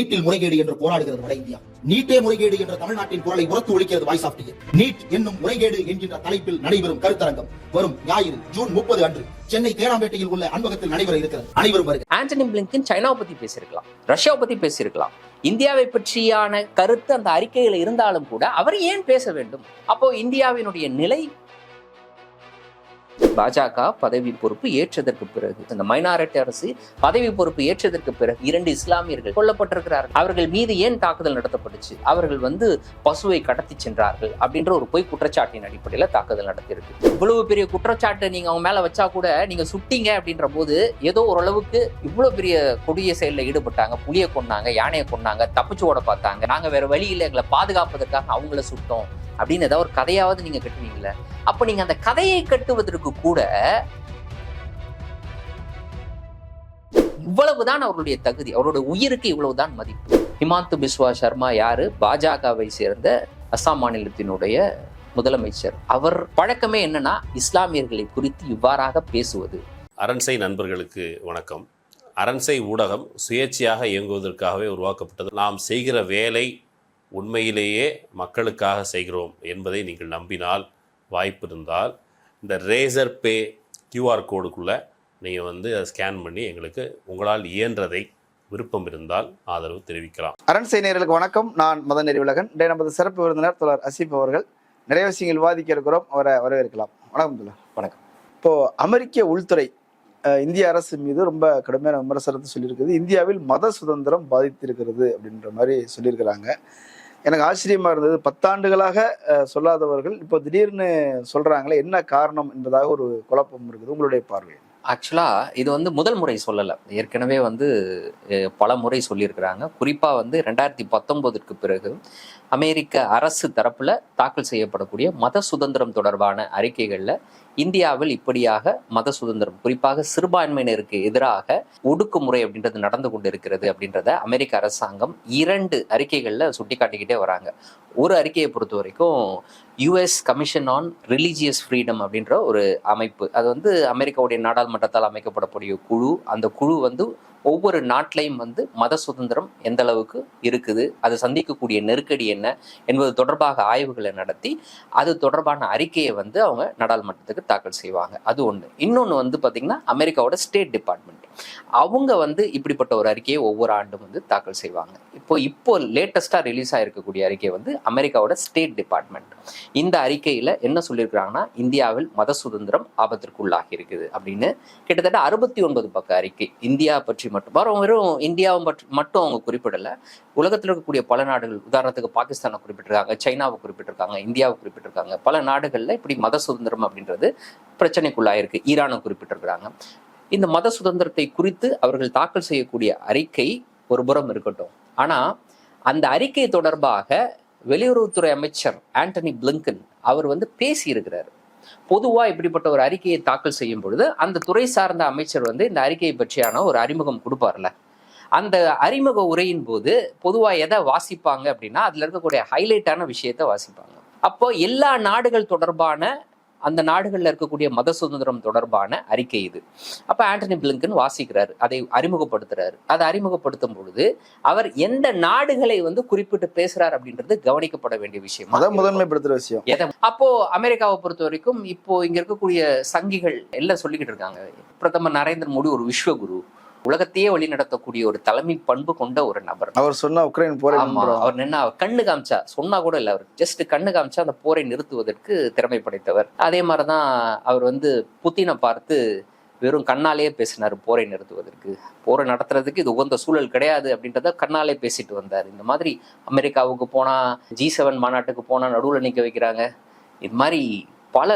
நீட்டில் முறைகேடு என்று போராடுகிறது வட இந்தியா. நீட்டே முறைகேடு என்ற தமிழ்நாட்டின் குரலை உரத்து ஒழிக்கிறது வாய்ஸ் ஆஃப் நீட் என்னும் முறைகேடு என்கின்ற தலைப்பில் நடைபெறும் கருத்தரங்கம் வரும் ஞாயிறு ஜூன் முப்பது அன்று சென்னை தேனாம்பேட்டையில் உள்ள அன்பகத்தில் நடைபெற இருக்கிறது. அனைவரும் வருக. ஆண்டனி பிளிங்கன் சைனாவை பத்தி பேசியிருக்கலாம் ரஷ்யாவை பத்தி பேசியிருக்கலாம். இந்தியாவை பற்றியான கருத்து அந்த அறிக்கையில் இருந்தாலும் கூட அவர் ஏன் பேச வேண்டும்? அப்போ இந்தியாவினுடைய நிலை பாஜக பதவி பொறுப்பு ஏற்றதற்கு பிறகு இந்த மைனாரிட்டி அரசு பதவி பொறுப்பு ஏற்றதற்கு பிறகு இரண்டு இஸ்லாமியர்கள் கொல்லப்பட்டிருக்கிறார்கள் அவர்கள் மீது ஏன் தாக்குதல் நடத்தப்பட்டுச்சு? அவர்கள் வந்து பசுவை கடத்தி சென்றார்கள் அப்படின்ற ஒரு பொய் குற்றச்சாட்டின் அடிப்படையில் தாக்குதல் நடத்தியிருக்கு. இவ்வளவு பெரிய குற்றச்சாட்டை நீங்க அவங்க மேல வச்சா கூட நீங்க சுட்டீங்க அப்படின்ற போது ஏதோ ஓரளவுக்கு இவ்வளவு பெரிய கொடிய செயலில் ஈடுபட்டாங்க. புலியை கொன்னாங்க யானையை கொன்னாங்க தப்பிச்சு ஓட பார்த்தாங்க. நாங்க வேற வழி இல்லை. எங்களை பாதுகாப்பதற்காக அவங்கள சுட்டோம். அப்படின்னு ஏதாவது ஒரு கதையாவது நீங்க கட்டுவீங்களே அப்ப நீங்க அந்த கதையை கட்டுவதற்கு கூட இவ்வளவுதான் அவருடைய தகுதி. அவருடைய உயிருக்கு இவ்வளவுதான் மதிப்பு. ஹிமாந்து பிஸ்வா சர்மா யாரு? பாஜகவை சேர்ந்த அஸ்ஸாம் மாநிலத்தினுடைய முதலமைச்சர். அவர் பழக்கமே என்னன்னா இஸ்லாமியர்களை குறித்து இவ்வாறாக பேசுவது. அரண்சை நண்பர்களுக்கு வணக்கம். அரண்சை ஊடகம் சுயேட்சையாக இயங்குவதற்காகவே உருவாக்கப்பட்டது. நாம் செய்கிற வேலை உண்மையிலேயே மக்களுக்காக செய்கிறோம் என்பதை நீங்கள் நம்பினால் வாய்ப்பு இருந்தால் இந்த ரேசர் பே கியூஆர் கோடுக்குள்ளே நீங்கள் வந்து அதை ஸ்கேன் பண்ணி எங்களுக்கு உங்களால் இயன்றதை விருப்பம் இருந்தால் ஆதரவு தெரிவிக்கலாம். அரண் செய்தியர்களுக்கு வணக்கம். நான் மதன் நெறிவுலகன். இன்றைய நமது சிறப்பு விருந்தினர் தொடர் அசீப் அவர்கள். நிறைய விஷயங்கள் விவாதிக்க இருக்கிறோம். அவரை வரவேற்கலாம். வணக்கம் வணக்கம். இப்போது அமெரிக்க உள்துறை இந்திய அரசு மீது ரொம்ப கடுமையான விமர்சனத்தை சொல்லியிருக்குது. இந்தியாவில் மத சுதந்திரம் பாதித்திருக்கிறது அப்படின்ற மாதிரி சொல்லியிருக்கிறாங்க. எனக்கு ஆச்சரியமா இருந்தது. பத்தாண்டுகளாக சொல்லாதவர்கள் இப்போ திடீர்னு சொல்றாங்களே என்ன காரணம் என்பதாக ஒரு குழப்பம் இருக்குது. உங்களுடைய பார்வை ஆக்சுவலாக இது வந்து முதல் முறை சொல்லலை. ஏற்கனவே வந்து பல முறை சொல்லியிருக்கிறாங்க. குறிப்பாக வந்து ரெண்டாயிரத்தி பத்தொம்போதுக்கு பிறகு அமெரிக்க அரசு தரப்புல தாக்கல் செய்யப்படக்கூடிய மத சுதந்திரம் தொடர்பான அறிக்கைகள்ல இந்தியாவில் இப்படியாக மத சுதந்திரம் குறிப்பாக சிறுபான்மையினருக்கு எதிராக ஒடுக்குமுறை அப்படின்றது நடந்து கொண்டு இருக்கிறது அப்படின்றத அமெரிக்க அரசாங்கம் இரண்டு அறிக்கைகள்ல சுட்டிக்காட்டிக்கிட்டே வராங்க. ஒரு அறிக்கையை பொறுத்த வரைக்கும் US commission on religious freedom அப்படின்ற ஒரு அமைப்பு. அது வந்து அமெரிக்காவுடைய நாடாளுமன்றத்தால் அமைக்கப்படக்கூடிய குழு. அந்த குழு வந்து ஒவ்வொரு நாட்டிலையும் வந்து மத சுதந்திரம் எந்த அளவுக்கு இருக்குது அது சந்திக்கக்கூடிய நெருக்கடி என்ன என்பது தொடர்பாக ஆய்வுகளை நடத்தி அது தொடர்பான அறிக்கையை வந்து அவங்க நாடாளுமன்றத்துக்கு தாக்கல் செய்வாங்க. அது ஒன்று இன்னொன்று வந்து பார்த்திங்கன்னா அமெரிக்காவோட ஸ்டேட் டிபார்ட்மெண்ட் அவங்க வந்து இப்படிப்பட்ட ஒரு அறிக்கையை ஒவ்வொரு ஆண்டும் வந்து தாக்கல் செய்வாங்க. இப்போ இப்போ லேட்டஸ்ட்டாக ரிலீஸ் ஆகிருக்கக்கூடிய அறிக்கை வந்து அமெரிக்காவோட ஸ்டேட் டிபார்ட்மெண்ட் இந்த அறிக்கையில் என்ன சொல்லியிருக்கிறாங்கன்னா இந்தியாவில் மத சுதந்திரம் ஆபத்திற்குள்ளாகி இருக்குது அப்படின்னு. கிட்டத்தட்ட அறுபத்தி ஒன்பது பக்க அறிக்கை. இந்தியா பற்றி மட்டும். வரும் வெறும் இந்தியாவை பற்றி மட்டும் அவங்க குறிப்பிடலை. உலகத்தில் இருக்கக்கூடிய பல நாடுகள் உதாரணத்துக்கு பாகிஸ்தானை குறிப்பிட்டிருக்காங்க சைனாவை குறிப்பிட்டிருக்காங்க இந்தியாவை குறிப்பிட்டிருக்காங்க. பல நாடுகளில் இப்படி மத சுதந்திரம் அப்படின்றது பிரச்சனைக்குள்ளாயிருக்கு. ஈரானை குறிப்பிட்டிருக்கிறாங்க. இந்த மத சுதந்திரத்தை குறித்து அவர்கள் தாக்கல் செய்யக்கூடிய அறிக்கை ஒரு புறம் இருக்கட்டும். ஆனா அந்த அறிக்கை தொடர்பாக வெளியுறவுத்துறை அமைச்சர் ஆண்டனி பிளிங்கன் அவர் வந்து பேசியிருக்கிறார். பொதுவா இப்படிப்பட்ட ஒரு அறிக்கையை தாக்கல் செய்யும் பொழுது அந்த துறை சார்ந்த அமைச்சர் வந்து இந்த அறிக்கையை பற்றியான ஒரு அறிமுகம் கொடுப்பார்ல. அந்த அறிமுக உரையின் போது பொதுவா எதை வாசிப்பாங்க அப்படின்னா அதுல இருக்கக்கூடிய ஹைலைட்டான விஷயத்தை வாசிப்பாங்க. அப்போ எல்லா நாடுகள் தொடர்பான அந்த நாடுகள்ல இருக்கக்கூடிய மத சுதந்திரம் தொடர்பான அறிக்கை இது. அப்ப ஆண்டனி பிளிங்கன் வாசிக்கிறாரு அதை அறிமுகப்படுத்துறாரு. அதை அறிமுகப்படுத்தும் பொழுது அவர் எந்த நாடுகளை வந்து குறிப்பிட்டு பேசுறாரு அப்படின்றது கவனிக்கப்பட வேண்டிய விஷயம்? மத முதன்மைப்படுத்துற விஷயம். அப்போ அமெரிக்காவை பொறுத்த வரைக்கும் இப்போ இங்க இருக்கக்கூடிய சங்கிகள் எல்லாம் சொல்லிக்கிட்டு இருக்காங்க. பிரதமர் நரேந்திர மோடி ஒரு விஸ்வகுரு. உலகத்தையே வழி நடத்தக்கூடிய ஒரு தலைமை பண்பு கொண்ட ஒரு நபர். அவர் சொன்ன உக்ரைன் போரை. அவர் நின்னா அவர் கண்ணு காமிச்சா சொன்னா கூட இல்ல அவர். ஜஸ்ட் கண்ணு காமிச்சா அந்த போரை நிறுத்துவதற்கு திறமை படைத்தவர். அதே மாதிரிதான் அவர் வந்து புத்தினை பார்த்து வெறும் கண்ணாலேயே பேசினார் போரை நிறுத்துவதற்கு. போரை நடத்துறதுக்கு இது உகந்த சூழல் கிடையாது அப்படின்றத கண்ணாலே பேசிட்டு வந்தார். இந்த மாதிரி அமெரிக்காவுக்கு போனா ஜி செவன் மாநாட்டுக்கு போனா நடுவுல நிக்க வைக்கிறாங்க. இது மாதிரி பல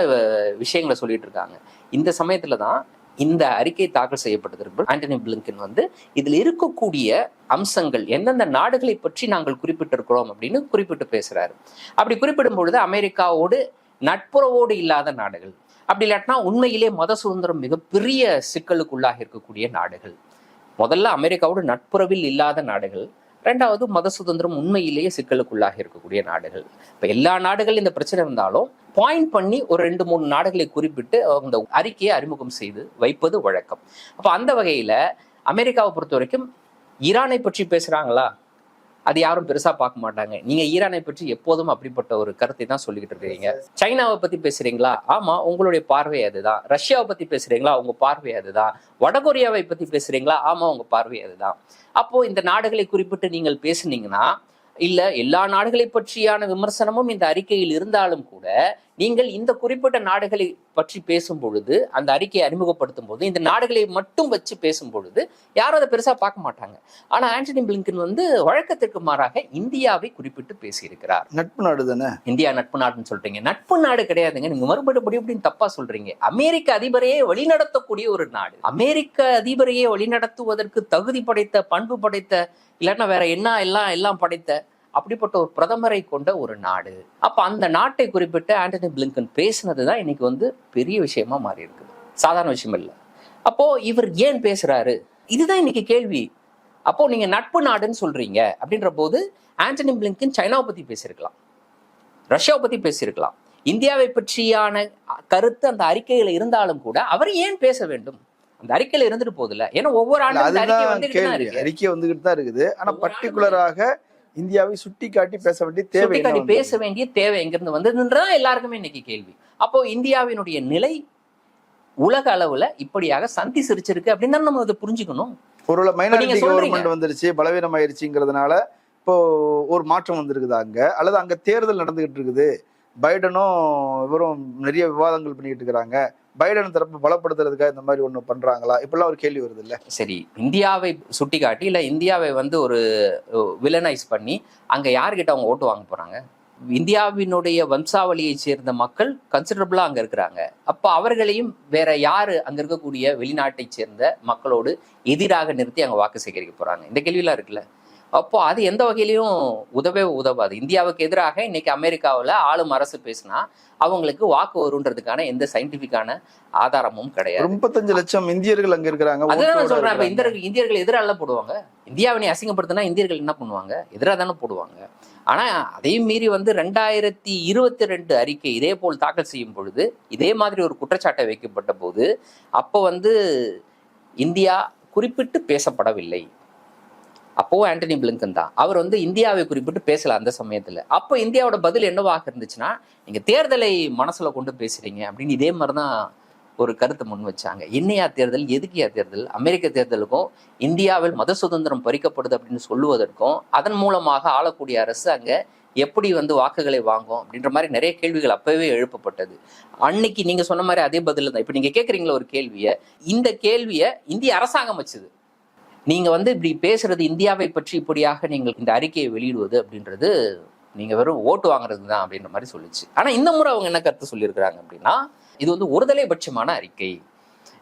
விஷயங்களை சொல்லிட்டு இருக்காங்க. இந்த சமயத்துல தான் இந்த அறிக்கை தாக்கல் செய்யப்பட்டதற்கு ஆண்டனி பிளிங்கன் வந்து இதில் இருக்கக்கூடிய அம்சங்கள் எந்தெந்த நாடுகளை பற்றி நாங்கள் குறிப்பிட்டிருக்கிறோம் அப்படின்னு குறிப்பிட்டு பேசுறாரு. அப்படி குறிப்பிடும் பொழுது அமெரிக்காவோடு நட்புறவோடு இல்லாத நாடுகள். அப்படி இல்லாட்டினா உண்மையிலே மத சுதந்திரம் மிகப்பெரிய சிக்கலுக்குள்ளாக இருக்கக்கூடிய நாடுகள். முதல்ல அமெரிக்காவோடு நட்புறவில் இல்லாத நாடுகள். ரெண்டாவது மத சுதந்திரம் உண்மையிலேயே சிக்கலுக்குள்ளாக இருக்கக்கூடிய நாடுகள். இப்போ எல்லா நாடுகள் இந்த பிரச்சனை இருந்தாலும் பாயிண்ட் பண்ணி ஒரு ரெண்டு மூணு நாடுகளை குறிப்பிட்டு அந்த அறிக்கையை அறிமுகம் செய்து வைப்பது வழக்கம். அப்ப அந்த வகையில அமெரிக்காவை பொறுத்த வரைக்கும் ஈரானை பற்றி பேசுறாங்களா? அது யாரும் பெருசா பார்க்க மாட்டாங்க. நீங்க ஈரானை பற்றி எப்போதும் அப்படிப்பட்ட ஒரு கருத்தை தான் சொல்லிக்கிட்டு இருக்கீங்க சைனாவை பத்தி பேசுறீங்களா? ஆமா உங்களுடைய பார்வை அதுதான். ரஷ்யாவை பத்தி பேசுறீங்களா? உங்க பார்வை அதுதான். வடகொரியாவை பத்தி பேசுறீங்களா? ஆமா உங்க பார்வை அதுதான். அப்போ இந்த நாடுகளை குறிப்பிட்டு நீங்கள் பேசுனீங்கன்னா இல்ல எல்லா நாடுகளை பற்றியான விமர்சனமும் இந்த அறிக்கையில் இருந்தாலும் கூட நீங்கள் இந்த குறிப்பிட்ட நாடுகளை பற்றி பேசும் பொழுது அந்த அறிக்கையை அறிமுகப்படுத்தும் போது இந்த நாடுகளை மட்டும் வச்சு பேசும் பொழுது யாரும் அதை பெருசா பார்க்க மாட்டாங்க. ஆனா ஆண்டனி பிளிங்கன் வந்து வழக்கத்திற்கு மாறாக இந்தியாவை குறிப்பிட்டு பேசியிருக்கிறார். நட்பு நாடு தானே? இந்தியா நட்பு நாடுன்னு சொல்றீங்க. நட்பு நாடு கிடையாதுங்க. நீங்க மறுபடியும் இப்படின்னு தப்பா சொல்றீங்க. அமெரிக்க அதிபரையே வழிநடத்தக்கூடிய ஒரு நாடு. அமெரிக்க அதிபரையே வழிநடத்துவதற்கு தகுதி படைத்த பண்பு படைத்த இல்லைன்னா வேற என்ன எல்லாம் எல்லாம் படைத்த அப்படிப்பட்ட ஒரு பிரதமரை கொண்ட ஒரு நாடு. அப்ப அந்த நாட்டை குறிப்பிட்டு ஆண்டனி பிளிங்கன் பேசினது தான் இன்னைக்கு வந்து பெரிய விஷயமா மாறி இருக்குது சாதாரண விஷயம் இல்லை. அப்போ இவர் ஏன் பேசுறாரு? இதுதான் இன்னைக்கு கேள்வி. அப்போ நீங்க நட்பு நாடுன்னு சொல்றீங்க அப்படின்ற போது ஆண்டனி பிளிங்கன் சைனாவை பத்தி பேசியிருக்கலாம். ரஷ்யாவை பத்தி பேசியிருக்கலாம். இந்தியாவை பற்றியான கருத்து அந்த அறிக்கையில இருந்தாலும் கூட அவர் ஏன் பேச வேண்டும்? அந்த அறிக்கையில இருந்துட்டு போகுதுல்ல. ஏன்னா ஒவ்வொரு ஆண்டும் இந்த அறிக்கை வந்துகிட்டு தான் இருக்குது. ஆனா பர்டிகுலராக இந்தியாவை சுட்டி காட்டி பேச வேண்டிய தேவை வந்தது? பேச வேண்டிய தேவை எங்கிருந்து வந்ததுன்றதான் எல்லாருக்குமே இன்னைக்கு கேள்வி. அப்போ இந்தியாவினுடைய நிலை உலக அளவுல இப்படியாக சந்தி சிரிச்சிருக்கு அப்படின்னு தான் நம்ம அதை புரிஞ்சுக்கணும்? ஒருவேளை மைனாரிட்டி. கவர்மெண்ட் வந்துருச்சு பலவீனமாயிருச்சுங்கிறதுனால இப்போ ஒரு மாற்றம் வந்திருக்குது அங்க? அல்லது அங்க தேர்தல் நடந்துகிட்டு இருக்குது. பைடனும் இவரும் நிறைய விவாதங்கள் பண்ணிட்டு இருக்கிறாங்க. பைடன் தரப்பு பலப்படுத்துறதுக்காக இந்த மாதிரி ஒன்று பண்றாங்களா? இப்பெல்லாம் ஒரு கேள்வி வருது இல்லை? சரி இந்தியாவை சுட்டிக்காட்டி இல்லை இந்தியாவை வந்து ஒரு வில்லனைஸ் பண்ணி அங்கே யார்கிட்ட அவங்க ஓட்டு வாங்க போறாங்க? இந்தியாவினுடைய வம்சாவளியை சேர்ந்த மக்கள் கன்சிடரபிளாக அங்கே இருக்கிறாங்க. அப்போ அவர்களையும் வேற யார் அங்கே இருக்கக்கூடிய வெளிநாட்டை சேர்ந்த மக்களோடு எதிராக நிறுத்தி அங்கே வாக்கு சேகரிக்க போகிறாங்க இந்த கேள்வியெல்லாம் இருக்குல்ல? அப்போ அது எந்த வகையிலையும் உதவே உதவாது. இந்தியாவுக்கு எதிராக இன்னைக்கு அமெரிக்காவில் ஆளும் அரசு பேசினா அவங்களுக்கு வாக்கு வருன்றதுக்கான எந்த சயின்டிபிக்கான ஆதாரமும் கிடையாது. முப்பத்தஞ்சு லட்சம் இந்தியர்கள் அங்க இருக்கிறாங்க ஓட்டோட சொல்றேன் இப்ப. இந்தியர்கள் இந்தியர்கள் எதிரால போடுவாங்க. இந்தியாவினை அசிங்கப்படுத்தினா இந்தியர்கள் என்ன பண்ணுவாங்க? எதிராக தானே போடுவாங்க. ஆனா அதையும் மீறி வந்து ரெண்டாயிரத்தி இருபத்தி ரெண்டு அறிக்கை இதே போல் தாக்கல் செய்யும் பொழுது இதே மாதிரி ஒரு குற்றச்சாட்டை வைக்கப்பட்ட போது அப்போ வந்து இந்தியா குறிப்பிட்டு பேசப்படவில்லை. அப்போவும் ஆண்டனி பிளிங்கன் தான். அவர் வந்து இந்தியாவை குறிப்பிட்டு பேசல அந்த சமயத்துல. அப்போ இந்தியாவோட பதில் என்னவாக இருந்துச்சுன்னா நீங்க தேர்தலை மனசுல கொண்டு பேசுறீங்க அப்படின்னு இதே மாதிரிதான் ஒரு கருத்தை முன் வச்சாங்க. என்னையா தேர்தல் எதுக்கியா தேர்தல்? அமெரிக்க தேர்தலுக்கும் இந்தியாவில் மத சுதந்திரம் பறிக்கப்படுது அப்படின்னு சொல்லுவதற்கும் அதன் மூலமாக ஆளக்கூடிய அரசு அங்க எப்படி வந்து வாக்குகளை வாங்கும் அப்படின்ற மாதிரி நிறைய கேள்விகள் அப்பவே எழுப்பப்பட்டது. அன்னைக்கு நீங்க சொன்ன மாதிரி அதே பதில் தான் இப்ப நீங்க கேட்குறீங்களா ஒரு கேள்வியை? இந்த கேள்வியை இந்திய அரசாங்கம் வச்சது. நீங்க வந்து இப்படி பேசுறது இந்தியாவை பற்றி இப்படியாக நீங்கள் இந்த அறிக்கையை வெளியிடுவது அப்படின்றது நீங்க வெறும் ஓட்டு வாங்குறது தான் அப்படின்ற மாதிரி சொல்லிச்சு. ஆனா இந்த முறை அவங்க என்ன கருத்து சொல்லியிருக்கிறாங்க அப்படின்னா இது வந்து ஒருதலைபட்சமான அறிக்கை.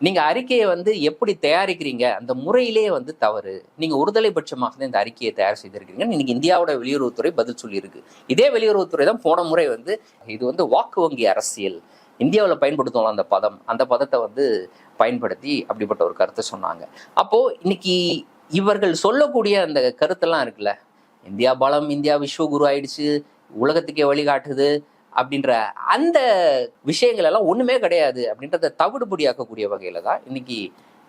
நீங்க அறிக்கையை வந்து எப்படி தயாரிக்கிறீங்க? அந்த முறையிலே வந்து தவறு. நீங்க ஒருதலைபட்சமாக தான் இந்த அறிக்கையை தயார் செய்திருக்கீங்க இன்னைக்கு இந்தியாவோட வெளியுறவுத்துறை பதில் சொல்லியிருக்கு. இதே வெளியுறவுத்துறை தான் போன முறை வந்து இது வந்து வாக்கு வங்கி அரசியல். இந்தியாவில் பயன்படுத்துவோம் அந்த பதம். அந்த பதத்தை வந்து பயன்படுத்தி அப்படிப்பட்ட ஒரு கருத்தை சொன்னாங்க. அப்போ இன்னைக்கு இவர்கள் சொல்லக்கூடிய அந்த கருத்தெல்லாம் இருக்குல்ல? இந்தியா பலம் இந்தியா விஸ்வகுரு ஆயிடுச்சு உலகத்துக்கே வழிகாட்டுது அப்படின்ற அந்த விஷயங்கள் எல்லாம் ஒண்ணுமே கிடையாது அப்படின்றத தவிடுபடியாக்கக்கூடிய வகையில தான் இன்னைக்கு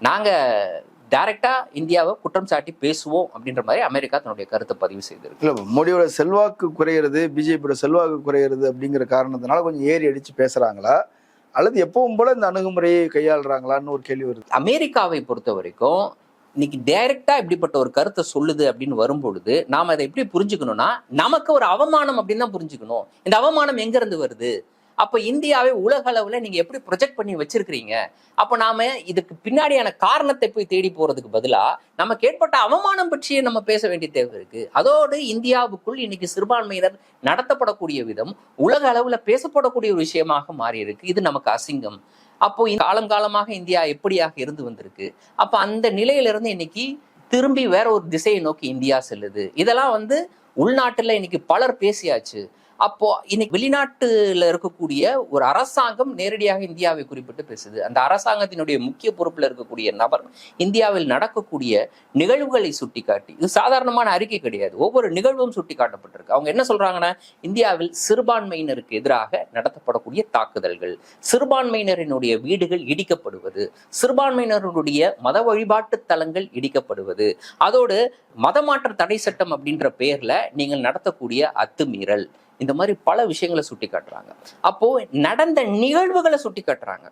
நாங்கள் டைரக்டா இந்தியாவை குற்றம் சாட்டி பேசுவோம் அப்படின்ற மாதிரி அமெரிக்கா தன்னுடைய கருத்தை பதிவு செய்திருக்கு. இல்ல மோடியோட செல்வாக்கு குறையிறது பிஜேபியோட செல்வாக்கு குறையிறது அப்படிங்கிற காரணத்தினால கொஞ்சம் ஏறி அடிச்சு பேசுறாங்களா? அல்லது எப்பவும் போல இந்த அணுகுமுறையை கையாளுறாங்களான்னு ஒரு கேள்வி வருது. அமெரிக்காவை பொறுத்த வரைக்கும் இன்னைக்கு டைரக்டா இப்படிப்பட்ட ஒரு கருத்தை சொல்லுது அப்படின்னு வரும்பொழுது நாம அதை எப்படி புரிஞ்சுக்கணும்னா நமக்கு ஒரு அவமானம் அப்படின்னு தான் புரிஞ்சுக்கணும். இந்த அவமானம் எங்க இருந்து வருது? அப்ப இந்தியாவை உலக அளவுல நீங்க எப்படி ப்ரொஜெக்ட் பண்ணி வச்சிருக்கிறீங்க? அப்ப நாம இதுக்கு பின்னாடியான காரணத்தை போய் தேடி போறதுக்கு பதிலா நமக்கு ஏற்பட்ட அவமானம் பற்றியே நம்ம பேச வேண்டிய தேவை இருக்கு. அதோடு இந்தியாவுக்குள் இன்னைக்கு சிறுபான்மையினர் நடத்தப்படக்கூடிய விதம் உலக அளவுல பேசப்படக்கூடிய ஒரு விஷயமாக மாறி இருக்கு. இது நமக்கு அசிங்கம். அப்போ இந்த காலம் காலமாக இந்தியா எப்படியாக இருந்து வந்திருக்கு? அப்ப அந்த நிலையிலிருந்து இன்னைக்கு திரும்பி வேற ஒரு திசையை நோக்கி இந்தியா செல்லுது. இதெல்லாம் வந்து உள்நாட்டுல இன்னைக்கு பலர் பேசியாச்சு. அப்போ இன்னைக்கு வெளிநாட்டுல இருக்கக்கூடிய ஒரு அரசாங்கம் நேரடியாக இந்தியாவை குறிப்பிட்டு பேசுது. அந்த அரசாங்கத்தினுடைய முக்கிய பொறுப்புல இருக்கக்கூடிய நபர் இந்தியாவில் நடக்கக்கூடிய நிகழ்வுகளை சுட்டிக்காட்டி இது சாதாரணமான அறிக்கை கிடையாது. ஒவ்வொரு நிகழ்வும் சுட்டி காட்டப்பட்டிருக்கு அவங்க என்ன சொல்றாங்கன்னா இந்தியாவில் சிறுபான்மையினருக்கு எதிராக நடத்தப்படக்கூடிய தாக்குதல்கள் சிறுபான்மையினரினுடைய வீடுகள் இடிக்கப்படுவது சிறுபான்மையினருடைய மத வழிபாட்டு தலங்கள் இடிக்கப்படுவது அதோடு மதமாற்ற தடை சட்டம் அப்படின்ற பெயர்ல நீங்கள் நடத்தக்கூடிய அத்துமீறல். இந்த மாதிரி பல விஷயங்களை சுட்டி காட்டுறாங்க. அப்போ நடந்த நிகழ்வுகளை சுட்டி காட்டுறாங்க.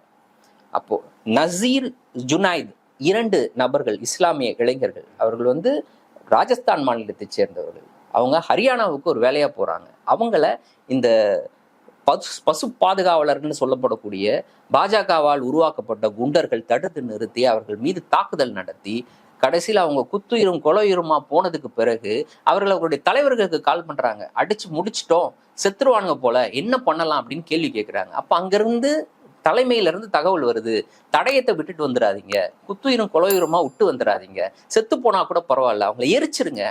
அப்போ நசீர் ஜுனைத் இரண்டு நபர்கள் இஸ்லாமிய இளைஞர்கள் அவர்கள் வந்து ராஜஸ்தான் மாநிலத்தை சேர்ந்தவர்கள். அவங்க ஹரியானாவுக்கு ஒரு வேலையா போறாங்க. அவங்கள இந்த பசு பசு பாதுகாவலர்கள்னு சொல்லப்படக்கூடிய பாஜகவால் உருவாக்கப்பட்ட குண்டர்கள் தடுத்து நிறுத்தி அவர்கள் மீது தாக்குதல் நடத்தி கடைசியில் அவங்க குத்துயிரும் கொலையுருமா போனதுக்கு பிறகு அவர்கள் அவருடைய தலைவர்களுக்கு கால் பண்ணுறாங்க அடிச்சு முடிச்சிட்டோம். செத்துருவானுங்க போல. என்ன பண்ணலாம் அப்படின்னு கேள்வி கேட்குறாங்க அப்போ அங்கேருந்து தலைமையிலிருந்து தகவல் வருது. தடயத்தை விட்டுட்டு வந்துடாதீங்க குத்துயிரும் கொலையுருமா விட்டு வந்துடாதீங்க செத்து போனா கூட பரவாயில்ல. அவங்கள எரிச்சிருங்க.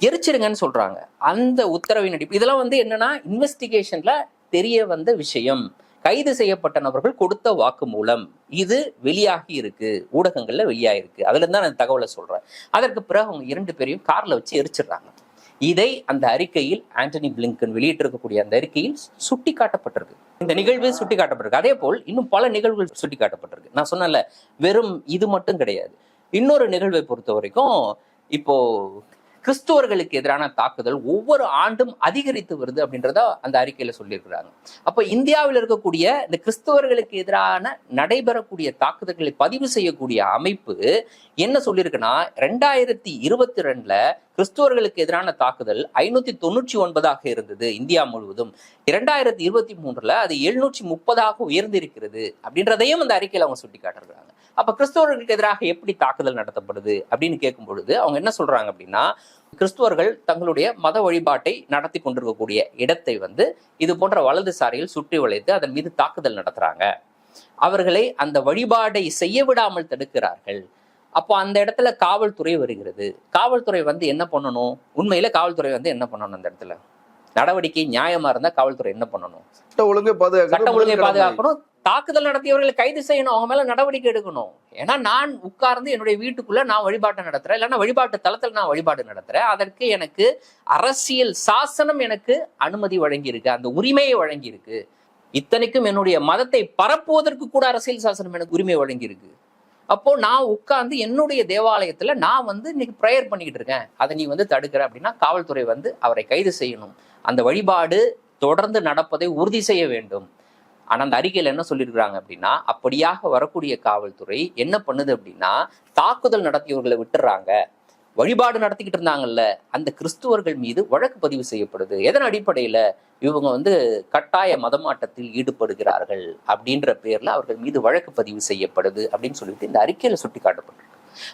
எரிச்சிருங்கன்னு சொல்றாங்க. அந்த உத்தரவின் அடிப்பு இதெல்லாம் வந்து என்னன்னா இன்வெஸ்டிகேஷன்ல தெரிய வந்த விஷயம். கைது செய்யப்பட்ட நபர்கள் கொடுத்த வாக்கு மூலம் இது வெளியாகி இருக்கு. ஊடகங்கள்ல வெளியாயிருக்கு. அதுல இருந்து தான் நான் தகவலை சொல்றேன். அதற்கு பிறகு அவங்க இரண்டு பேரையும் கார்ல வச்சு எரிச்சிடுறாங்க. இதை அந்த அறிக்கையில் ஆண்டனி பிளிங்கன் வெளியிட்டிருக்கக்கூடிய அந்த அறிக்கையில் சுட்டி காட்டப்பட்டிருக்கு இந்த நிகழ்வு சுட்டி காட்டப்பட்டிருக்கு அதே போல் இன்னும் பல நிகழ்வுகள் சுட்டி காட்டப்பட்டிருக்கு நான் சொன்னல வெறும் இது மட்டும் கிடையாது. இன்னொரு நிகழ்வை பொறுத்த வரைக்கும் இப்போ கிறிஸ்துவர்களுக்கு எதிரான தாக்குதல் ஒவ்வொரு ஆண்டும் அதிகரித்து வருது அப்படின்றத அந்த அறிக்கையில சொல்லியிருக்கிறாங்க. அப்ப இந்தியாவில் இருக்கக்கூடிய இந்த கிறிஸ்துவர்களுக்கு எதிரான நடைபெறக்கூடிய தாக்குதல்களை பதிவு செய்யக்கூடிய அமைப்பு என்ன சொல்லியிருக்குன்னா ரெண்டாயிரத்தி இருபத்தி ரெண்டுல கிறிஸ்துவர்களுக்கு எதிரான தாக்குதல் ஐநூத்தி தொண்ணூற்றி ஒன்பதாக இருந்தது இந்தியா முழுவதும். இரண்டாயிரத்தி இருபத்தி மூன்றுல அது எழுநூற்றி முப்பதாக உயர்ந்திருக்கிறது அப்படின்றதையும் அந்த அறிக்கையில அவங்க சுட்டி காட்டுறாங்க அப்ப கிறிஸ்துவர்களுக்கு எதிராக எப்படி தாக்குதல் நடத்தப்படுது அப்படின்னு கேட்கும் பொழுது அவங்க என்ன சொல்றாங்க அப்படின்னா கிறிஸ்துவர்கள் தங்களுடைய மத வழிபாட்டை நடத்தி கொண்டிருக்கக்கூடிய இடத்தை வந்து இது போன்ற வலதுசாரிகள் சுற்றி வளைத்து அதன் மீது தாக்குதல் நடத்துறாங்க. அவர்களை அந்த வழிபாடை செய்ய விடாமல் தடுக்கிறார்கள். அப்போ அந்த இடத்துல காவல்துறை வருகிறது. காவல்துறை வந்து என்ன பண்ணணும்? உண்மையில காவல்துறை வந்து என்ன பண்ணணும் அந்த இடத்துல? நடவடிக்கை நியாயமா இருந்தா காவல்துறை என்ன பண்ணணும்? சட்ட ஒழுங்கை பாதுகாக்கிறது சட்டம் ஒழுங்கை. பாதுகாக்கணும் தாக்குதல் நடத்தியவர்களை கைது செய்யணும் அவங்க மேல நடவடிக்கை எடுக்கணும். ஏன்னா நான் உட்கார்ந்து என்னுடைய வீட்டுக்குள்ள நான் வழிபாட்டை நடத்துறேன். இல்லைன்னா வழிபாட்டு தளத்தில் நான் வழிபாடு நடத்துறேன். அதற்கு எனக்கு அரசியல் சாசனம் எனக்கு அனுமதி வழங்கியிருக்கு. அந்த உரிமையை வழங்கியிருக்கு. இத்தனைக்கும் என்னுடைய மதத்தை பரப்புவதற்கு கூட அரசியல் சாசனம் எனக்கு உரிமை வழங்கியிருக்கு. அப்போ நான் உட்கார்ந்து என்னுடைய தேவாலயத்துல நான் வந்து இன்னைக்கு ப்ரேயர் பண்ணிக்கிட்டு இருக்கேன். அதை நீ வந்து தடுக்கிற அப்படின்னா காவல்துறை வந்து அவரை கைது செய்யணும். அந்த வழிபாடு தொடர்ந்து நடப்பதை உறுதி செய்ய வேண்டும். ஆனா அந்த அறிக்கையில் என்ன சொல்லியிருக்கிறாங்க அப்படின்னா அப்படியாக வரக்கூடிய காவல்துறை என்ன பண்ணுது அப்படின்னா தாக்குதல் நடத்தியவர்களை விட்டுறாங்க. வழிபாடு நடத்திக்கிட்டு இருந்தாங்கல்ல அந்த கிறிஸ்துவர்கள் மீது வழக்கு பதிவு செய்யப்படுது. எதன் அடிப்படையில? இவங்க வந்து கட்டாய மதமாட்டத்தில் ஈடுபடுகிறார்கள் அப்படின்ற பேர்ல அவர்கள் மீது வழக்கு பதிவு செய்யப்படுது அப்படின்னு சொல்லிட்டு இந்த அறிக்கையில சுட்டி காட்டப்படுது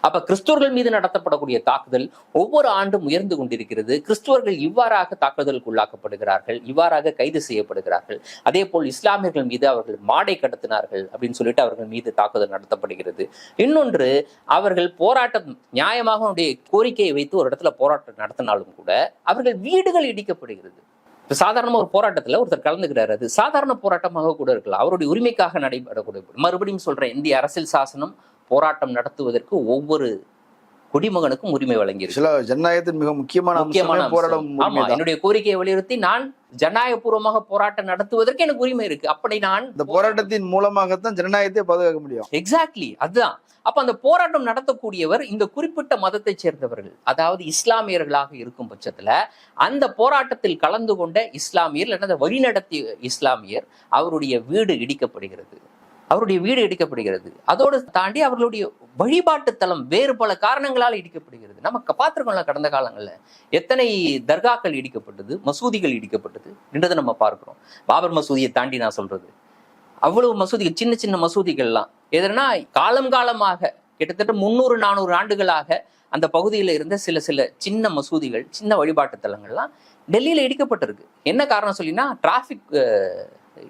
அப்ப கிறிஸ்துவர்கள் மீது நடத்தப்படக்கூடிய தாக்குதல் ஒவ்வொரு ஆண்டும் உயர்ந்து கொண்டிருக்கிறது. கிறிஸ்துவர்கள் இவ்வாறாக தாக்குதலுக்கு உள்ளாக்கப்படுகிறார்கள் இவ்வாறாக கைது செய்யப்படுகிறார்கள். அதே போல் இஸ்லாமியர்கள் மீது அவர்கள் மாடை கடத்தினார்கள் அப்படின்னு சொல்லிட்டு அவர்கள் மீது தாக்குதல் நடத்தப்படுகிறது. இன்னொன்று அவர்கள் போராட்டம் நியாயமாக கோரிக்கையை வைத்து ஒரு இடத்துல போராட்டம் நடத்தினாலும் கூட அவர்கள் வீடுகள் இடிக்கப்படுகிறது. இப்போ சாதாரணமா ஒரு போராட்டத்தில் ஒருத்தர் கலந்துக்கிறாரு அது சாதாரண போராட்டமாக கூட இருக்கலாம். அவருடைய உரிமைக்காக நடைபெறக்கூடிய மறுபடியும் சொல்கிறேன் இந்திய அரசியல் சாசனம் போராட்டம் நடத்துவதற்கு ஒவ்வொரு குடிமகனுக்கும் உரிமை வழங்கியிருக்கு. சில ஜனநாயகத்தின் மிக முக்கியமான முக்கியமான அம்சம். ஆமா. என்னுடைய கோரிக்கையை வலியுறுத்தி நான் ஜனநாயகபூர்வமாக போராட்டம் நடத்துவதற்கு எனக்கு உரிமை இருக்கு. அப்படி நான் இந்த போராட்டத்தின் மூலமாகத்தான் ஜனநாயகத்தை பாதுகாக்க முடியும். எக்ஸாக்ட்லி அதுதான். அப்ப அந்த போராட்டம் நடத்தக்கூடியவர் இந்த குறிப்பிட்ட மதத்தைச் சேர்ந்தவர்கள் அதாவது இஸ்லாமியர்களாக இருக்கும் பட்சத்துல அந்த போராட்டத்தில் கலந்து கொண்ட இஸ்லாமியர் அல்லது வழிநடத்திய இஸ்லாமியர் அவருடைய வீடு இடிக்கப்படுகிறது. அவருடைய வீடு இடிக்கப்படுகிறது. அதோடு தாண்டி அவர்களுடைய வழிபாட்டு தலம் வேறு பல காரணங்களால் இடிக்கப்படுகிறது. நமக்கு பார்த்துருக்கோம்ல கடந்த காலங்களில். எத்தனை தர்காக்கள் இடிக்கப்பட்டது மசூதிகள் இடிக்கப்பட்டது என்றதை நம்ம பார்க்குறோம். பாபர் மசூதியை தாண்டி நான் சொல்றது. அவ்வளவு மசூதிகள் சின்ன சின்ன மசூதிகள்லாம். எதனா காலம் காலமாக கிட்டத்தட்ட முந்நூறு நானூறு ஆண்டுகளாக அந்த பகுதியில் இருந்த சில சில சின்ன மசூதிகள் சின்ன வழிபாட்டு தலங்கள்லாம் டெல்லியில் இடிக்கப்பட்டிருக்கு. என்ன காரணம் சொல்லினா டிராஃபிக்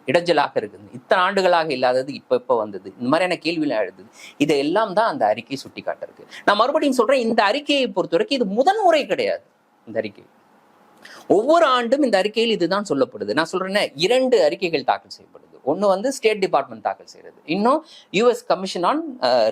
இடைஞ்சலாக இருக்குது. இத்தனை ஆண்டுகளாக இல்லாதது இப்ப இப்போ வந்தது? இந்த மாதிரியான கேள்வியில் எழுதுது இதெல்லாம் தான் அந்த அறிக்கை சுட்டி காட்டுறது நான் மறுபடியும் சொல்றேன் இந்த அறிக்கையை பொறுத்த வரைக்கும் இது முதன்முறை கிடையாது இந்த அறிக்கை. ஒவ்வொரு ஆண்டும் இந்த அறிக்கையில் இதுதான் சொல்லப்படுது. நான் சொல்றேனே இரண்டு அறிக்கைகள் தாக்கல் செய்யப்படுது. ஒன்று வந்து ஸ்டேட் டிபார்ட்மெண்ட் தாக்கல் செய்கிறது இன்னும் US commission on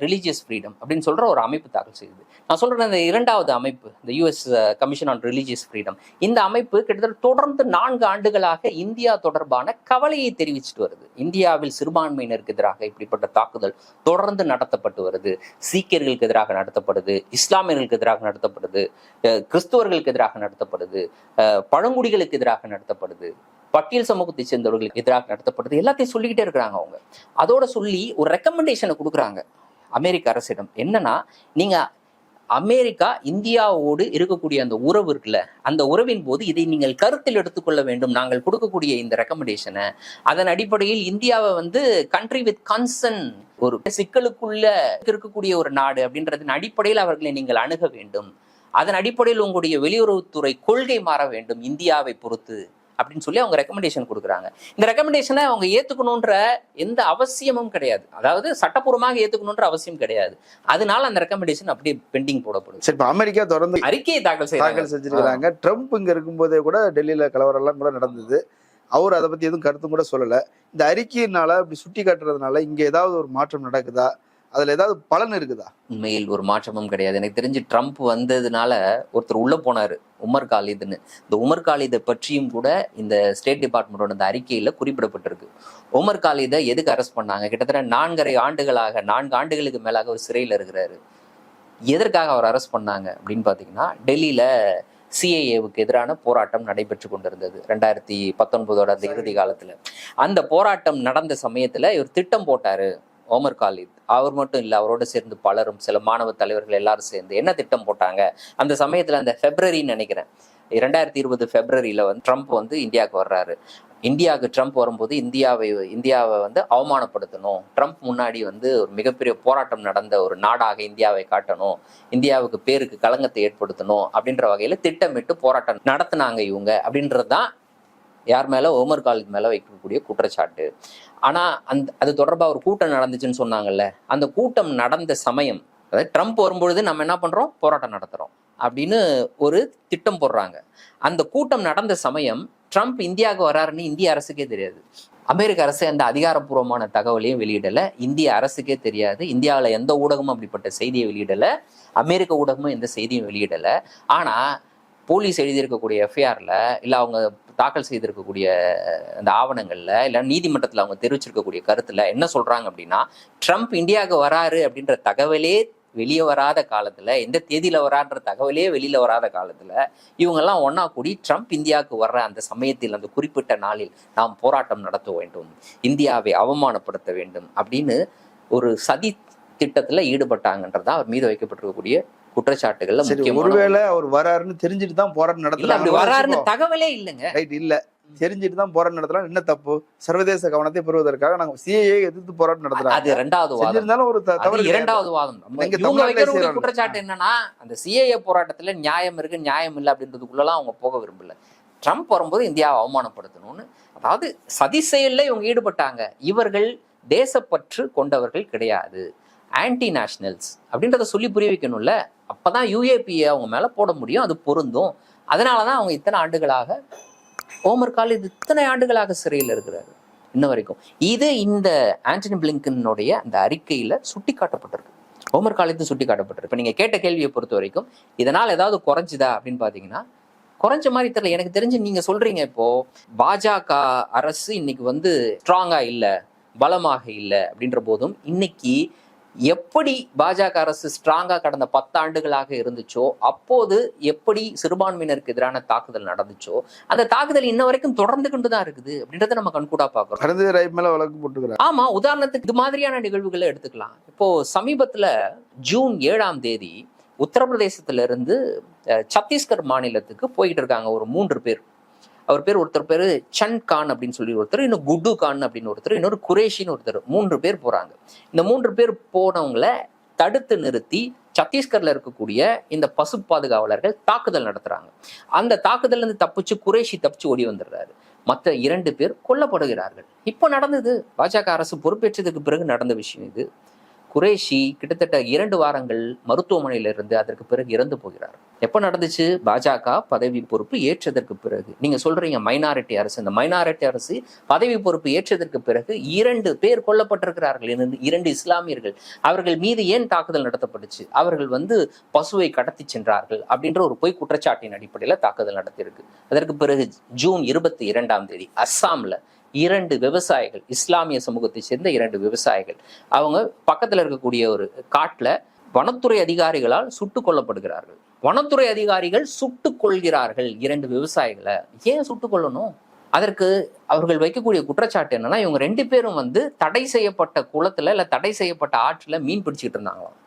religious freedom அப்படின்னு சொல்ற ஒரு அமைப்பு தாக்கல் செய்யுது. நான் சொல்கிற இந்த இரண்டாவது அமைப்பு இந்த US commission on religious freedom இந்த அமைப்பு கிட்டத்தட்ட தொடர்ந்து நான்கு ஆண்டுகளாக இந்தியா தொடர்பான கவலையை தெரிவிச்சுட்டு வருது. இந்தியாவில் சிறுபான்மையினருக்கு எதிராக இப்படிப்பட்ட தாக்குதல் தொடர்ந்து நடத்தப்பட்டு வருது. சீக்கியர்களுக்கு எதிராக நடத்தப்படுது. இஸ்லாமியர்களுக்கு எதிராக நடத்தப்படுது. கிறிஸ்துவர்களுக்கு எதிராக நடத்தப்படுது. பழங்குடிகளுக்கு எதிராக நடத்தப்படுது. பட்டியல் சமூகத்தை சேர்ந்தவர்களுக்கு எதிராக நடத்தப்படுது எல்லாத்தையும் சொல்லிக்கிட்டே இருக்கிறாங்க அவங்க. அதோட சொல்லி ஒரு ரெக்கமெண்டேஷனை கொடுக்குறாங்க அமெரிக்க அரசிடம். என்னன்னா நீங்க அமெரிக்கா இந்தியாவோடு இருக்கக்கூடிய அந்த உறவு இருக்குல்ல அந்த உறவின் போது இதை நீங்கள் கருத்தில் எடுத்துக்கொள்ள வேண்டும். நாங்கள் கொடுக்கக்கூடிய இந்த ரெக்கமெண்டேஷனை அதன் அடிப்படையில் இந்தியாவை வந்து கண்ட்ரி வித் கன்சர்ன் ஒரு சிக்கலுக்குள்ள இருக்கக்கூடிய ஒரு நாடு அப்படின்றதன் அடிப்படையில் அவர்களை நீங்கள் அணுக வேண்டும். அதன் அடிப்படையில் உங்களுடைய வெளியுறவுத்துறை கொள்கை மாற வேண்டும் இந்தியாவை பொறுத்து. அப்படின்னு சொல்லி அவங்க ரெக்கமெண்டேஷன் கொடுக்குறாங்க. இந்த ரெக்கமெண்டேஷனை அவங்க ஏத்துக்கணுன்ற எந்த அவசியமும் கிடையாது. அதாவது சட்டப்பூர்வமாக ஏத்துக்கணுன்ற அவசியம் கிடையாது. அதனால அந்த ரெக்கமெண்டேஷன் அப்படியே பெண்டிங் போடப்படுது. சரி இப்ப அமெரிக்கா தொடர்ந்து அறிக்கையை தாக்கல் செய்யறாங்க தாக்கல் செஞ்சிருக்கிறாங்க. ட்ரம்ப் இங்க இருக்கும்போதே கூட டெல்லியில கலவரம் எல்லாம் கூட நடந்தது. அவர் அதை பத்தி எதுவும் கருத்தும் கூட சொல்லல. இந்த அறிக்கையினால இப்படி சுட்டி காட்டுறதுனால இங்க ஏதாவது ஒரு மாற்றம் நடக்குதா? அதுல ஏதாவது பலன் இருக்குதா? உண்மையில் ஒரு மாற்றமும் கிடையாது. எனக்கு தெரிஞ்சு ட்ரம்ப் வந்ததுனால ஒருத்தர் உள்ள போனாரு உமர் காலிதுன்னு. இந்த உமர் காலிதை பற்றியும் கூட இந்த ஸ்டேட் டிபார்ட்மெண்டோட இந்த அறிக்கையில குறிப்பிடப்பட்டிருக்கு. உமர் காலிதை எதுக்கு அரெஸ்ட் பண்ணாங்க? கிட்டத்தட்ட நான்கரை ஆண்டுகளாக நான்கு ஆண்டுகளுக்கு மேலாக ஒரு சிறையில் இருக்கிறாரு. எதற்காக அவர் அரெஸ்ட் பண்ணாங்க அப்படின்னு பார்த்தீங்கன்னா டெல்லியில சிஏஏவுக்கு எதிரான போராட்டம் நடைபெற்று கொண்டிருந்தது ரெண்டாயிரத்தி பத்தொன்பதோட அந்த இறுதி காலத்துல. அந்த போராட்டம் நடந்த சமயத்துல இவர் திட்டம் போட்டாரு. ஓமர் காலித். அவர் மட்டும் இல்லை அவரோட சேர்ந்து பலரும் சில மாணவ தலைவர்கள் எல்லாரும் சேர்ந்து என்ன திட்டம் போட்டாங்க? அந்த சமயத்துல அந்த ஃபெப்ரவரின்னு நினைக்கிறேன். இரண்டாயிரத்தி இருபது பிப்ரவரியில வந்து ட்ரம்ப் வந்து இந்தியாவுக்கு வர்றாரு. இந்தியாவுக்கு ட்ரம்ப் வரும்போது இந்தியாவை இந்தியாவை வந்து அவமானப்படுத்தணும். ட்ரம்ப் முன்னாடி வந்து ஒரு மிகப்பெரிய போராட்டம் நடந்த ஒரு நாடாக இந்தியாவை காட்டணும். இந்தியாவுக்கு பேருக்கு களங்கத்தை ஏற்படுத்தணும் அப்படின்ற வகையில திட்டமிட்டு போராட்டம் நடத்துனாங்க இவங்க அப்படின்றது தான் யார் மேல? ஓமர் காலித் மேல வைக்கக்கூடிய குற்றச்சாட்டு. ஆனால் அந்த அது தொடர்பாக ஒரு கூட்டம் நடந்துச்சுன்னு சொன்னாங்கல்ல அந்த கூட்டம் நடந்த சமயம் அதாவது ட்ரம்ப் வரும்பொழுது நம்ம என்ன பண்ணுறோம் போராட்டம் நடத்துகிறோம் அப்படின்னு ஒரு திட்டம் போடுறாங்க. அந்த கூட்டம் நடந்த சமயம் ட்ரம்ப் இந்தியாவுக்கு வராருன்னு இந்திய அரசுக்கே தெரியாது. அமெரிக்க அரசு அந்த அதிகாரப்பூர்வமான தகவலையும் வெளியிடலை. இந்திய அரசுக்கே தெரியாது. இந்தியாவில் எந்த ஊடகமும் அப்படிப்பட்ட செய்தியை வெளியிடலை. அமெரிக்க ஊடகமும் எந்த செய்தியும் வெளியிடலை. ஆனால் போலீஸ் எழுதியிருக்கக்கூடிய எஃப்ஐஆரில் இல்லை அவங்க தாக்கல் செய்திருக்கக்கூடிய அந்த ஆவணங்களில் இல்லை நீதிமன்றத்தில் அவங்க தெரிவிச்சிருக்கக்கூடிய கருத்தில் என்ன சொல்கிறாங்க அப்படின்னா ட்ரம்ப் இந்தியாவுக்கு வராரு அப்படின்ற தகவலே வெளியே வராத காலத்தில் எந்த தேதியில் வரான்ற தகவலே வெளியில் வராத காலத்தில் இவங்கெல்லாம் ஒன்றா கூடி ட்ரம்ப் இந்தியாவுக்கு வர்ற அந்த சமயத்தில் அந்த குறிப்பிட்ட நாளில் நாம் போராட்டம் நடத்த வேண்டும் இந்தியாவை அவமானப்படுத்த வேண்டும் அப்படின்னு ஒரு சதி திட்டத்தில் ஈடுபட்டாங்கன்றது அவர் மீது வைக்கப்பட்டிருக்கக்கூடிய குற்றச்சாட்டுகள்ல சரி ஒருவேளை அவர் வராருன்னு தெரிஞ்சுட்டு தான் போராட்டம் இல்ல அப்படி வராருன்னு தகவலே இல்லைங்க. ரைட் இல்ல. தெரிஞ்சுட்டு தான் போராட்டம் நடத்தலாம். என்ன தப்பு? சர்வதேச கவனத்தை பெறுவதற்காக நாங்க சிஏஏ எதிர்த்து போராட்டம் அது நடத்துறாங்க ரெண்டாவது வாதம். செஞ்சிருந்தாலும் ஒரு அது தவறு இரண்டாவது வாதம். இவங்க செய்றாங்க. குற்றச்சாட்டு என்னன்னா அந்த சிஏஏ போராட்டத்துல நியாயம் இருக்கு நியாயம் இல்லை அப்படின்றதுக்குள்ளலாம் அவங்க போக விரும்பல. ட்ரம்ப் வரும்போது இந்தியாவை அவமானப்படுத்தணும்னு. அதாவது சதி செயல்ல இவங்க ஈடுபட்டாங்க. இவர்கள் தேசப்பற்று கொண்டவர்கள் கிடையாது. ஆன்டி நேஷனல்ஸ் அப்படின்றத சொல்லி புரிய வைக்கணும்ல. அப்பதான் யூஏபியை அவங்க மேலே போட முடியும். அது பொருந்தும். அதனாலதான் அவங்க இத்தனை ஆண்டுகளாக ஓமர் காலித் இத்தனை ஆண்டுகளாக சிறையில் இருக்கிறாரு. இன்ன வரைக்கும். இது இந்த ஆண்டனி பிளிங்கனுடைய அந்த அறிக்கையில் சுட்டி காட்டப்பட்டிருக்கு ஓமர் காலித்து சுட்டி காட்டப்பட்டிருக்கு இப்போ நீங்கள் கேட்ட கேள்வியை பொறுத்த வரைக்கும் இதனால் ஏதாவது குறைஞ்சுதா அப்படின்னு பார்த்தீங்கன்னா குறைஞ்ச மாதிரி தெரியல. எனக்கு தெரிஞ்சு நீங்கள் சொல்கிறீங்க இப்போது பாஜக அரசு இன்னைக்கு வந்து ஸ்ட்ராங்காக இல்லை பலமாக இல்லை அப்படின்ற போதும் இன்னைக்கு எப்படி பாஜக அரசு ஸ்ட்ராங்கா கடந்த பத்தாண்டுகளாக இருந்துச்சோ அப்போது எப்படி சிறுபான்மையினருக்கு எதிரான தாக்குதல் நடந்துச்சோ அந்த தாக்குதல் இன்ன வரைக்கும் தொடர்ந்து கொண்டு தான் இருக்குது அப்படின்றத நம்ம கண்கூடா பாக்குறோம் கடந்த ரைப் மேல வழக்கு போட்டுக்கிறாங்க ஆமா உதாரணத்துக்கு இது மாதிரியான நிகழ்வுகளை எடுத்துக்கலாம். இப்போ சமீபத்துல ஜூன் ஏழாம் தேதி உத்தரப்பிரதேசத்துல இருந்து அஹ், சத்தீஸ்கர் மாநிலத்துக்கு போயிட்டு இருக்காங்க ஒரு மூன்று பேர். அவர் பேர் ஒருத்தர் பேர் சன் கான் அப்படின்னு சொல்லி ஒருத்தர் இன்னும் குட்டு கான் அப்படின்னு ஒருத்தர் இன்னொரு குரேஷின்னு ஒருத்தர் மூன்று பேர் போகிறாங்க இந்த மூன்று பேர் போனவங்கள தடுத்து நிறுத்தி சத்தீஸ்கர்ல இருக்கக்கூடிய இந்த பசு பாதுகாவலர்கள் தாக்குதல் நடத்துறாங்க. அந்த தாக்குதல் இருந்து தப்பிச்சு குரேஷி தப்பிச்சு ஓடி வந்துடுறாரு. மற்ற இரண்டு பேர் கொல்லப்படுகிறார்கள். இப்போ நடந்தது. பாஜக அரசு பொறுப்பேற்றதுக்கு பிறகு நடந்த விஷயம் இது. குரேஷி கிட்டத்தட்ட இரண்டு வாரங்கள் மருத்துவமனையில் இருந்து அதற்கு பிறகு இறந்து போகிறார். எப்ப நடந்துச்சு? பாஜக பதவி பொறுப்பு ஏற்றதற்கு பிறகு. நீங்க சொல்றீங்க மைனாரிட்டி அரசு. இந்த மைனாரிட்டி அரசு பதவி பொறுப்பு ஏற்றதற்கு பிறகு இரண்டு பேர் கொல்லப்பட்டிருக்கிறார்கள். இரண்டு- இரண்டு இஸ்லாமியர்கள். அவர்கள் மீது ஏன் தாக்குதல் நடத்தப்பட்டுச்சு? அவர்கள் வந்து பசுவை கடத்தி சென்றார்கள் அப்படின்ற ஒரு பொய் குற்றச்சாட்டின் அடிப்படையில் தாக்குதல் நடத்தியிருக்கு. அதற்கு பிறகு ஜூன் இருபத்தி இரண்டாம் தேதி அஸ்ஸாம்ல இரண்டு விவசாயிகள் இஸ்லாமிய சமூகத்தை சேர்ந்த இரண்டு விவசாயிகள். அவங்க பக்கத்தில் இருக்கக்கூடிய ஒரு காட்டில் வனத்துறை அதிகாரிகளால் சுட்டு கொல்லப்படுகிறார்கள். வனத்துறை அதிகாரிகள் சுட்டு கொள்கிறார்கள் இரண்டு விவசாயிகளை. ஏன் சுட்டு கொள்ளணும் அதற்கு அவர்கள் வைக்கக்கூடிய குற்றச்சாட்டு என்னன்னா இவங்க ரெண்டு பேரும் வந்து தடை செய்யப்பட்ட குளத்துல இல்லை தடை செய்யப்பட்ட ஆற்றுல மீன் பிடிச்சிட்டு இருந்தாங்களாம்.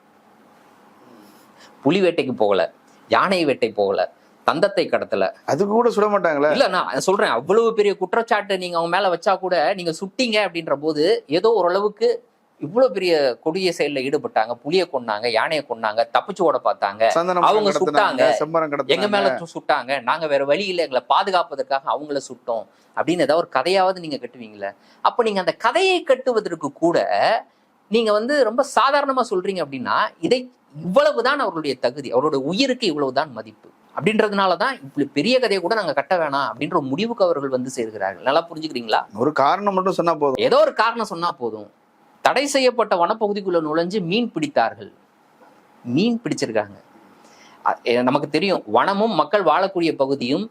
புலி வேட்டைக்கு போகல யானை வேட்டை போகல. தந்தத்தை கடத்தல. அதுக்கு கூட சுட மாட்டாங்களே? இல்ல நான் சொல்றேன். அவ்வளவு பெரிய குற்றச்சாட்டு நீங்க அவங்க மேல வச்சா கூட நீங்க சுட்டீங்க அப்படின்ற போது ஏதோ ஓரளவுக்கு இவ்வளவு பெரிய கொடிய செயல்ல ஈடுபட்டாங்க புலிய கொன்னாங்க யானையை கொன்னாங்க தப்பிச்சு ஓட பார்த்தாங்க. அவங்க சுட்டாங்க. எங்க மேல சுட்டாங்க. நாங்க வேற வழி இல்ல. எங்களை பாதுகாப்பதற்காக அவங்கள சுட்டோம் அப்படின்னு ஏதாவது ஒரு கதையாவது நீங்க கட்டுவீங்களே? அப்ப நீங்க அந்த கதையை கட்டுவதற்கு கூட நீங்க வந்து ரொம்ப சாதாரணமா சொல்றீங்க அப்படின்னா இதை இவ்வளவுதான் அவர்களுடைய தகுதி. அவருடைய உயிருக்கு இவ்வளவுதான் மதிப்பு. அப்படின்றதுனாலதான் இப்படி பெரிய கதையை கூட நாங்க கட்ட வேணாம் அப்படின்ற ஒரு முடிவுக்கு அவர்கள் வந்து சேர்கிறார்கள். நல்லா புரிஞ்சுக்கிறீங்களா? ஒரு காரணம் மட்டும் சொன்னா போதும். ஏதோ ஒரு காரணம் சொன்னா போதும். தடை செய்யப்பட்ட வனப்பகுதிக்குள்ள நுழைஞ்சு மீன் பிடித்தார்கள். மீன் பிடிச்சிருக்காங்க. நமக்கு தெரியும் வனமும் மக்கள் வாழக்கூடிய பகுதியும்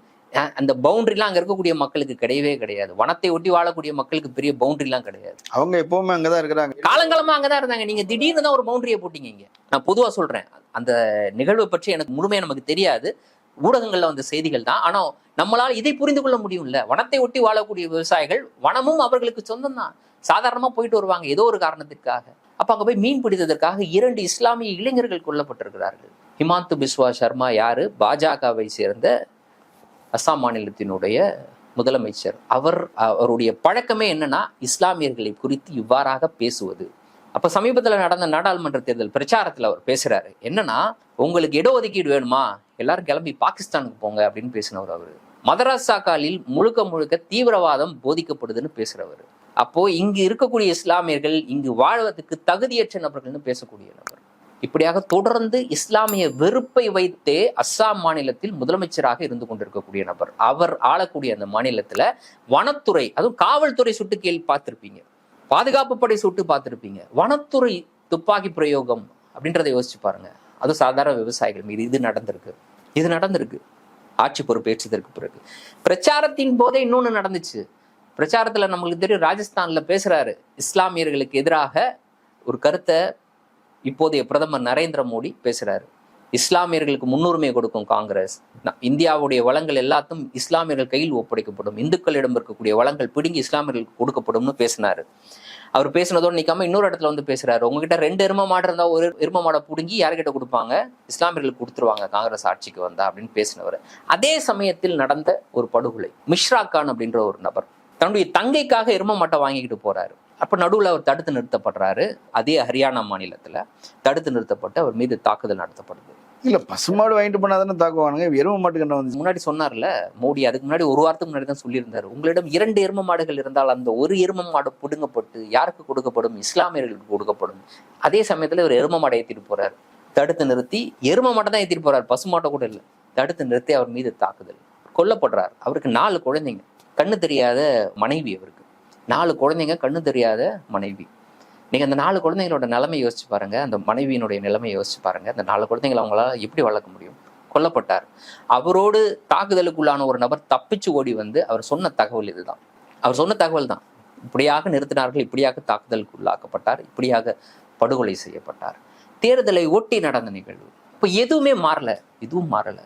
அந்த பவுண்டரிலாம் அங்க இருக்கக்கூடிய மக்களுக்கு கிடையவே கிடையாது. வனத்தை ஒட்டி வாழக்கூடிய மக்களுக்கு பெரிய பவுண்டரிலாம் கிடையாது. அவங்க எப்பவுமே அங்கதான் இருக்கிறாங்க. காலங்காலமா அங்கதான் இருந்தாங்க. நீங்க திடீர்னு தான் ஒரு பவுண்டரியை போட்டீங்க இங்க. நான் பொதுவா சொல்றேன். அந்த நிகழ்வை பற்றி எனக்கு முழுமையா நமக்கு தெரியாது. ஊடகங்கள்ல வந்த செய்திகள் தான். ஆனால் நம்மளால் இதை புரிந்து கொள்ள முடியும்ல. வனத்தை ஒட்டி வாழக்கூடிய விவசாயிகள் வனமும் அவர்களுக்கு சொந்தம் தான் சாதாரணமா போயிட்டு வருவாங்க ஏதோ ஒரு காரணத்திற்காக அப்போ அங்க போய் மீன் பிடித்ததற்காக இரண்டு இஸ்லாமிய இளைஞர்கள் கொல்லப்பட்டிருக்கிறார்கள். ஹிமாந்து பிஸ்வா சர்மா யாரு? பாஜகவை சேர்ந்த அஸ்ஸாம் மாநிலத்தினுடைய முதலமைச்சர். அவர் அவருடைய பழக்கமே என்னன்னா இஸ்லாமியர்களை குறித்து இவ்வாறாக பேசுவது. அப்போ சமீபத்தில் நடந்த நாடாளுமன்ற தேர்தல் பிரச்சாரத்தில் அவர் பேசுகிறாரு என்னன்னா உங்களுக்கு இடஒதுக்கீடு வேணுமா? எல்லாரும் கிளம்பி பாகிஸ்தானுக்கு போங்க அப்படின்னு பேசினவர் அவர். மதராசா காலில் முழுக்க முழுக்க தீவிரவாதம் போதிக்கப்படுதுன்னு பேசுகிறவர் அப்போ இங்கு இருக்கக்கூடிய இஸ்லாமியர்கள் இங்கு வாழ்வதற்கு தகுதியற்ற நபர்கள்னு பேசக்கூடிய நபர். இப்படியாக தொடர்ந்து இஸ்லாமிய வெறுப்பை வைத்தே அஸ்ஸாம் மாநிலத்தில் முதலமைச்சராக இருந்து கொண்டிருக்கக்கூடிய நபர். அவர் ஆளக்கூடிய அந்த மாநிலத்துல வனத்துறை அதுவும் காவல்துறை சுட்டு கேள்வி பார்த்திருப்பீங்க. பாதுகாப்பு படை சுட்டு பார்த்துருப்பீங்க. வனத்துறை துப்பாக்கி பிரயோகம் அப்படின்றத யோசிச்சு பாருங்க. அது சாதாரண விவசாயிகள் மீது இது நடந்திருக்கு. இது நடந்திருக்கு. ஆட்சி பொறுப்பேற்றதற்கு பிறகு. பிரச்சாரத்தின் போதே இன்னொன்னு நடந்துச்சு. பிரச்சாரத்துல நம்மளுக்கு தெரியும் ராஜஸ்தானில் பேசுறாரு. இஸ்லாமியர்களுக்கு எதிராக ஒரு கருத்தை இப்போதைய பிரதமர் நரேந்திர மோடி பேசுறாரு. இஸ்லாமியர்களுக்கு முன்னுரிமை கொடுக்கும் காங்கிரஸ். இந்தியாவுடைய வளங்கள் எல்லாத்தும் இஸ்லாமியர்கள் கையில் ஒப்படைக்கப்படும். இந்துக்களிடம் இருக்கக்கூடிய வளங்கள் பிடுங்கி இஸ்லாமியர்களுக்கு கொடுக்கப்படும்னு பேசினாரு. அவர் பேசினதோடு நிக்காம இன்னொரு இடத்துல வந்து பேசுறாரு. உங்ககிட்ட ரெண்டு எரும மாடு இருந்தால் ஒரு எரும மாடை பிடுங்கி யார்கிட்ட கொடுப்பாங்க? இஸ்லாமியர்களுக்கு கொடுத்துருவாங்க. காங்கிரஸ் ஆட்சிக்கு வந்தா அப்படின்னு பேசினவர். அதே சமயத்தில் நடந்த ஒரு படுகொலை. மிஷ்ரா கான் அப்படின்ற ஒரு நபர் தன்னுடைய தங்கைக்காக எரும மாட்டை வாங்கிக்கிட்டு போறாரு. அப்ப நடுவில் அவர் தடுத்து நிறுத்தப்படுறாரு. அதே ஹரியானா மாநிலத்துல தடுத்து நிறுத்தப்பட்டு அவர் மீது தாக்குதல் நடத்தப்படுது. இல்ல பசுமாடு வாங்கிட்டு போனா தானே தாக்குவானுங்க. எரும மாட்டுக்கு என்ன வந்து முன்னாடி சொன்னார்ல மோடி அதுக்கு முன்னாடி ஒரு வாரத்துக்கு முன்னாடி தான் சொல்லியிருந்தாரு. உங்களிடம் இரண்டு எரும மாடுகள் இருந்தால் அந்த ஒரு எரும மாடு புடுங்கப்பட்டு யாருக்கு கொடுக்கப்படும்? இஸ்லாமியர்களுக்கு கொடுக்கப்படும். அதே சமயத்துல ஒரு எரும மாடை ஏத்திட்டு போறாரு. தடுத்து நிறுத்தி எரும மாட்டை தான் ஏத்திட்டு போறாரு. பசு மாட்டை கூட இல்லை. தடுத்து நிறுத்தி அவர் மீது தாக்குதல். கொல்லப்படுறார். அவருக்கு நாலு குழந்தைங்க. கண்ணு தெரியாத மனைவி அவருக்கு. நாலு குழந்தைங்க கண்ணு தெரியாத மனைவி. நீங்கள் அந்த நாலு குழந்தைங்களோட நிலைமை யோசிச்சு பாருங்கள் அந்த மனைவியினுடைய நிலைமை யோசிச்சு பாருங்கள் அந்த நாலு குழந்தைங்களை அவங்களால எப்படி வளர்க்க முடியும்? கொல்லப்பட்டார். அவரோடு தாக்குதலுக்குள்ளான ஒரு நபர் தப்பிச்சு ஓடி வந்து அவர் சொன்ன தகவல் இதுதான். அவர் சொன்ன தகவல் தான். இப்படியாக நிறுத்தினார்கள் இப்படியாக தாக்குதலுக்கு உள்ளாக்கப்பட்டார் இப்படியாக படுகொலை செய்யப்பட்டார். தேர்தலை ஒட்டி நடந்த நிகழ்வு. இப்போ எதுவுமே மாறல. எதுவும் மாறல.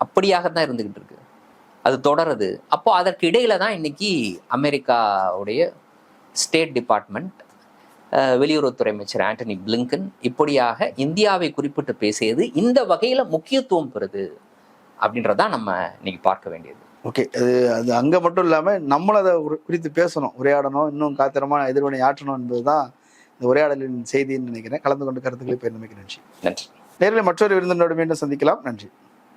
அப்படியாக தான் இருந்துகிட்டு இருக்கு. அது தொடருது. அப்போ அதற்கு இடையில தான் இன்னைக்கு அமெரிக்காவுடைய ஸ்டேட் டிபார்ட்மெண்ட் வெளியுறவுத்துறை அமைச்சர் ஆண்டனி பிளிங்கன் இப்படியாக இந்தியாவை குறிப்பிட்டு பேசியது இந்த வகையில முக்கியத்துவம் பெறுது அப்படின்றதான் நம்ம இன்னைக்கு பார்க்க வேண்டியது. ஓகே அது அது அங்க மட்டும் இல்லாம நம்மளும் அதை குறி- குறித்து பேசணும். உரையாடணும் இன்னும் காத்திரமா எதிர்வினை ஆற்றணும் என்பதுதான் இந்த உரையாடலின் செய்தின்னு நினைக்கிறேன். கலந்து கொண்டு கருத்துக்களை பகிர்ந்தமைக்கு நன்றி நன்றி. நேரில் மற்றொரு விருந்தினரோடு மீண்டும் சந்திக்கலாம். நன்றி.